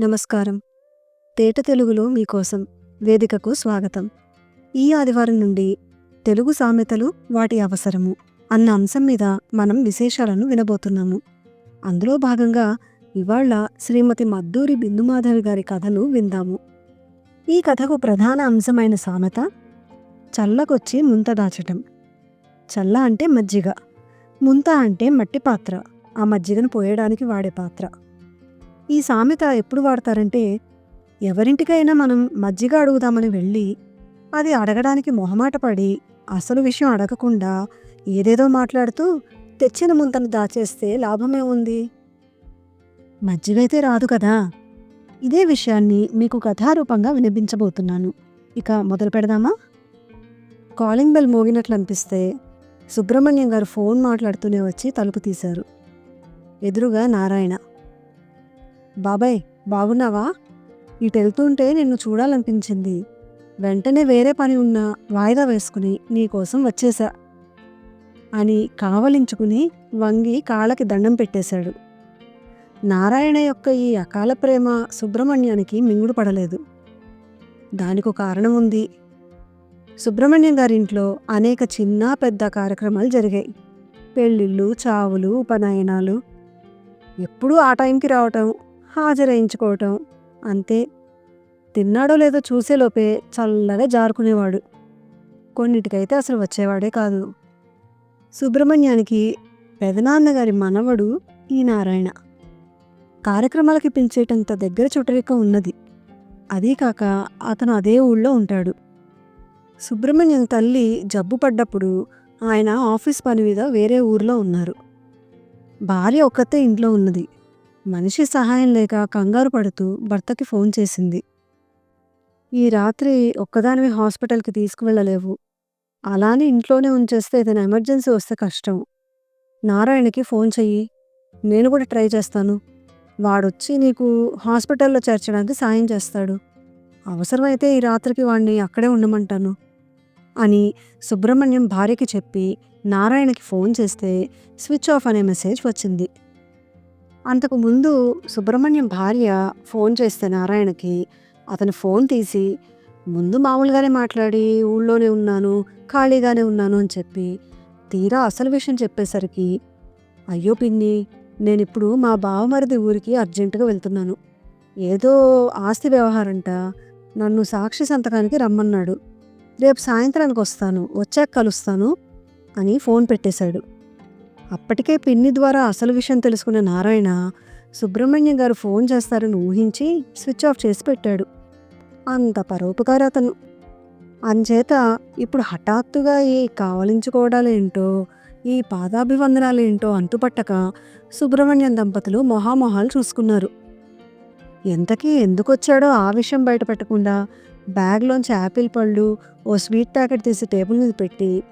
నమస్కారం. తేట తెలుగులో మీకోసం వేదికకు స్వాగతం. ఈ ఆదివారం నుండి తెలుగు సామెతలు వాటి అవసరము అన్న అంశం మీద మనం విశేషాలను వినబోతున్నాము. అందులో భాగంగా ఇవాళ శ్రీమతి మద్దూరి బిందుమాధవి గారి కథను విందాము. ఈ కథకు ప్రధాన అంశమైన సామెత చల్లకొచ్చి ముంత దాచటం. చల్ల అంటే మజ్జిగ ముంత అంటే మట్టి పాత్ర. ఆ మజ్జిగను పోయడానికి వాడే పాత్ర. ఈ సామెత ఎప్పుడు వాడతారంటే ఎవరింటికైనా మనం మజ్జిగ అడుగుదామని వెళ్ళి అది అడగడానికి మొహమాట పడి అసలు విషయం అడగకుండా ఏదేదో మాట్లాడుతూ తెచ్చిన ముంతను దాచేస్తే లాభమే ఉంది? మజ్జిగ అయితే రాదు కదా? ఇదే విషయాన్ని మీకు కథారూపంగా వినిపించబోతున్నాను. ఇక మొదలు పెడదామా? కాలింగ్ బెల్ మోగినట్లు అనిపిస్తే సుబ్రహ్మణ్యం గారు ఫోన్ మాట్లాడుతూనే వచ్చి తలుపు తీశారు. ఎదురుగా నారాయణ. బాబాయ్ బాగున్నావా? ఇటు వెళ్తుంటే నిన్ను చూడాలనిపించింది. వెంటనే వేరే పని ఉన్నా వాయిదా వేసుకుని నీకోసం వచ్చేశా అని కావలించుకుని వంగి కాళ్ళకి దండం పెట్టేశాడు. నారాయణ యొక్క ఈ అకాల ప్రేమ సుబ్రహ్మణ్యానికి మింగుడు పడలేదు. దానికి ఒక కారణం ఉంది. సుబ్రహ్మణ్యం గారింట్లో అనేక చిన్న పెద్ద కార్యక్రమాలు జరిగాయి. పెళ్ళిళ్ళు చావులు ఉపనయనాలు. ఎప్పుడూ ఆ టైంకి రావటం హాజరాయించుకోవటం. అంతే. తిన్నాడో లేదో చూసేలోపే చల్లగా జారుకునేవాడు. కొన్నిటికైతే అసలు వచ్చేవాడే కాదు. సుబ్రహ్మణ్యానికి పెదనాన్నగారి మనవడు ఈ నారాయణ. కార్యక్రమాలకి పిలిచేటంత దగ్గర చుట్టరిక ఉన్నది. అదీ కాక అతను అదే ఊళ్ళో ఉంటాడు. సుబ్రహ్మణ్యం తల్లి జబ్బు పడ్డప్పుడు ఆయన ఆఫీస్ పని మీద వేరే ఊర్లో ఉన్నారు. భార్య ఒక్కతే ఇంట్లో ఉన్నది. మనిషి సహాయం లేక కంగారు పడుతూ భర్తకి ఫోన్ చేసింది. ఈ రాత్రి ఒక్కదానివి హాస్పిటల్కి తీసుకువెళ్ళలేవు. అలానే ఇంట్లోనే ఉంచేస్తే ఏదైనా ఎమర్జెన్సీ వస్తే కష్టం. నారాయణకి ఫోన్ చెయ్యి. నేను కూడా ట్రై చేస్తాను. వాడొచ్చి నీకు హాస్పిటల్లో చేర్చడానికి సాయం చేస్తాడు. అవసరమైతే ఈ రాత్రికి వాడిని అక్కడే ఉండమంటాను. అని సుబ్రహ్మణ్యం భార్యకి చెప్పి నారాయణకి ఫోన్ చేస్తే స్విచ్ ఆఫ్ అనే మెసేజ్ వచ్చింది. అంతకు ముందు సుబ్రహ్మణ్యం భార్య ఫోన్ చేస్తే నారాయణకి అతను ఫోన్ తీసి ముందు మామూలుగానే మాట్లాడి ఊళ్ళోనే ఉన్నాను ఖాళీగానే ఉన్నాను అని చెప్పి తీరా అసలు విషయం చెప్పేసరికి అయ్యో పిన్ని నేను ఇప్పుడు మా బావమరిది ఊరికి అర్జెంటుగా వెళ్తున్నాను. ఏదో ఆస్తి వ్యవహారంట నన్ను సాక్షి సంతకానికి రమ్మన్నాడు. రేపు సాయంత్రానికి వస్తాను వచ్చాక కలుస్తాను అని ఫోన్ పెట్టేశాడు. అప్పటికే పిన్ని ద్వారా అసలు విషయం తెలుసుకున్న నారాయణ సుబ్రహ్మణ్యం గారు ఫోన్ చేస్తారని ఊహించి స్విచ్ ఆఫ్ చేసి పెట్టాడు. అంత పరోపకారి అతను. అంచేత ఇప్పుడు హఠాత్తుగా ఈ కావలించుకోవడాలేంటో ఈ పాదాభివందనాలేంటో అంతుపట్టక సుబ్రహ్మణ్యం దంపతులు మొహామొహాలు చూసుకున్నారు. ఎంతకీ ఎందుకొచ్చాడో ఆ విషయం బయటపెట్టకుండా బ్యాగ్లోంచి యాపిల్ పళ్ళు ఓ స్వీట్ ప్యాకెట్ తీసి టేబుల్ మీద పెట్టి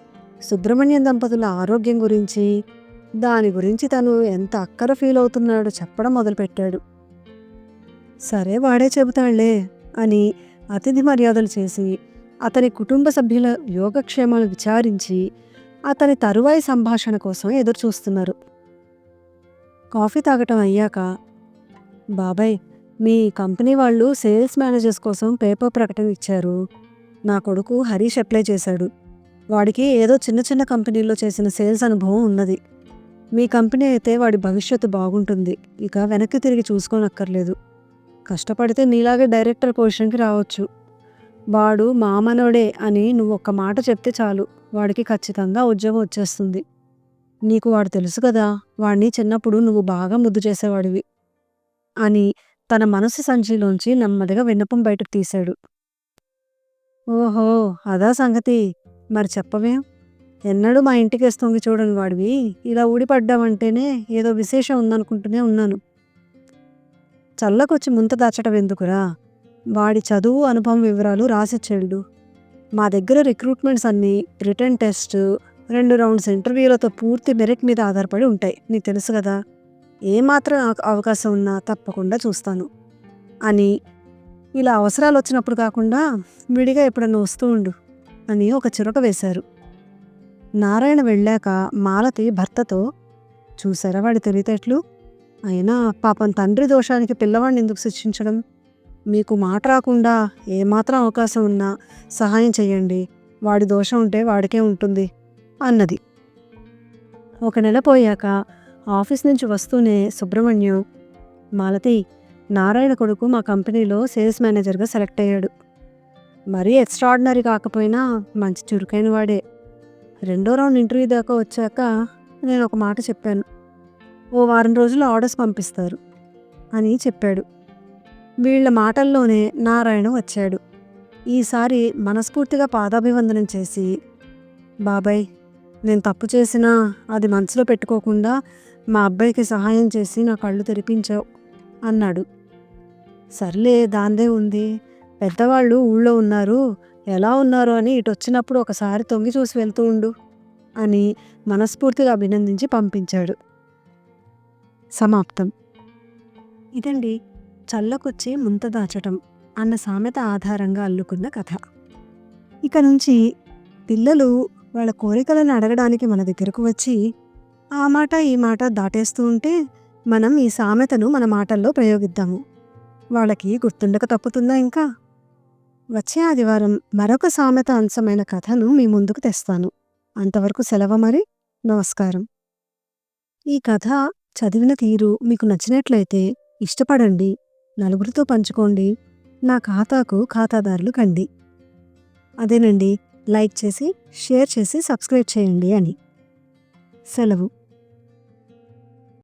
సుబ్రహ్మణ్యం దంపతుల ఆరోగ్యం గురించి దాని గురించి తను ఎంత అక్కర ఫీల్ అవుతున్నాడో చెప్పడం మొదలుపెట్టాడు. సరే వాడే చెబుతాళ్ళే అని అతిథి మర్యాదలు చేసి అతని కుటుంబ సభ్యుల యోగక్షేమాలు విచారించి అతని తరువాయి సంభాషణ కోసం ఎదురు చూస్తున్నారు కాఫీ తాగటం అయ్యాక బాబాయ్ మీ కంపెనీ వాళ్ళు సేల్స్ మేనేజర్స్ కోసం పేపర్ ప్రకటన ఇచ్చారు. నా కొడుకు హరీష్ అప్లై చేశాడు. వాడికి ఏదో చిన్న చిన్న కంపెనీల్లో చేసిన సేల్స్ అనుభవం ఉన్నది. మీ కంపెనీ అయితే వాడి భవిష్యత్తు బాగుంటుంది. ఇక వెనక్కి తిరిగి చూసుకోనక్కర్లేదు. కష్టపడితే నీలాగే డైరెక్టర్ పొజిషన్కి రావచ్చు. వాడు మామనోడే అని నువ్వు ఒక్క మాట చెప్తే చాలు. వాడికి ఖచ్చితంగా ఉద్యోగం వచ్చేస్తుంది. నీకు వాడు తెలుసు కదా వాడిని చిన్నప్పుడు నువ్వు బాగా ముద్దు చేసేవాడివి అని తన మనసు సంచిలోంచి నెమ్మదిగా విన్నపం బయటకు తీశాడు. ఓహో అదా సంగతి. మరి చెప్పవేం. ఎన్నడూ మా ఇంటికి వస్తుంది చూడని వాడివి. ఇలా ఊడిపడ్డావంటేనే ఏదో విశేషం ఉందనుకుంటూనే ఉన్నాను. చల్లకొచ్చి ముంత దాచడం ఎందుకురా? వాడి చదువు అనుభవం వివరాలు రాసిచ్చేళ్ళు. మా దగ్గర రిక్రూట్మెంట్స్ అన్నీ రిటర్న్ టెస్ట్ రెండు రౌండ్స్ ఇంటర్వ్యూలతో పూర్తి మెరిట్ మీద ఆధారపడి ఉంటాయి. నీకు తెలుసు కదా? ఏమాత్రం అవకాశం ఉన్నా తప్పకుండా చూస్తాను. అని ఇలా అవసరాలు వచ్చినప్పుడు కాకుండా విడిగా ఎప్పుడన్నా వస్తూ ఉండు అని ఒక చిరక వేశారు. నారాయణ వెళ్ళాక మాలతి భర్తతో చూసారా వాడి తెలివితేటలు? అయినా పాపం తండ్రి దోషానికి పిల్లవాడిని ఎందుకు శిక్షించడం? మీకు మాట రాకుండా ఏమాత్రం అవకాశం ఉన్నా సహాయం చేయండి వాడి దోషం ఉంటే వాడికే ఉంటుంది అన్నది. ఒక నెల పోయాక ఆఫీస్ నుంచి వస్తూనే సుబ్రహ్మణ్యం మాలతి నారాయణ కొడుకు మా కంపెనీలో సేల్స్ మేనేజర్గా సెలెక్ట్ అయ్యాడు. మరీ ఎక్స్ట్రాడినరీ కాకపోయినా మంచి చురుకైన వాడే. రెండో రౌండ్ ఇంటర్వ్యూ దాకా వచ్చాక నేను ఒక మాట చెప్పాను. ఓ వారం రోజులు ఆర్డర్స్ పంపిస్తారు అని చెప్పాడు. వీళ్ళ మాటల్లోనే నారాయణ వచ్చాడు. ఈసారి మనస్ఫూర్తిగా పాదాభివందనం చేసి బాబాయ్ నేను తప్పు చేసినా అది మనసులో పెట్టుకోకుండా మా అబ్బాయికి సహాయం చేసి నా కళ్ళు తెరిపించావు అన్నాడు. సర్లే దాందే ఉంది. పెద్దవాళ్ళు ఊళ్ళో ఉన్నారు. ఎలా ఉన్నారు అని ఇటు వచ్చినప్పుడు ఒకసారి తొంగి చూసి వెళ్తూ ఉండు అని మనస్ఫూర్తిగా అభినందించి పంపించాడు. సమాప్తం. ఇదండి చల్లకొచ్చి ముంత దాచటం అన్న సామెత ఆధారంగా అల్లుకున్న కథ. ఇక నుంచి పిల్లలు వాళ్ళ కోరికలను అడగడానికి మన దగ్గరకు వచ్చి ఆ మాట ఈ మాట దాటేస్తూ ఉంటే మనం ఈ సామెతను మన మాటల్లో ప్రయోగిద్దాము. వాళ్ళకి గుర్తుండక తప్పుతుందా ఇంకా? వచ్చే ఆదివారం మరొక సామెత అంశమైన కథను మీ ముందుకు తెస్తాను. అంతవరకు సెలవు మరి. నమస్కారం. ఈ కథ చదివిన తీరు మీకు నచ్చినట్లయితే ఇష్టపడండి నలుగురితో పంచుకోండి నా ఖాతాకు ఖాతాదారులు కండి. అదేనండి లైక్ చేసి షేర్ చేసి సబ్స్క్రైబ్ చేయండి అని. సెలవు.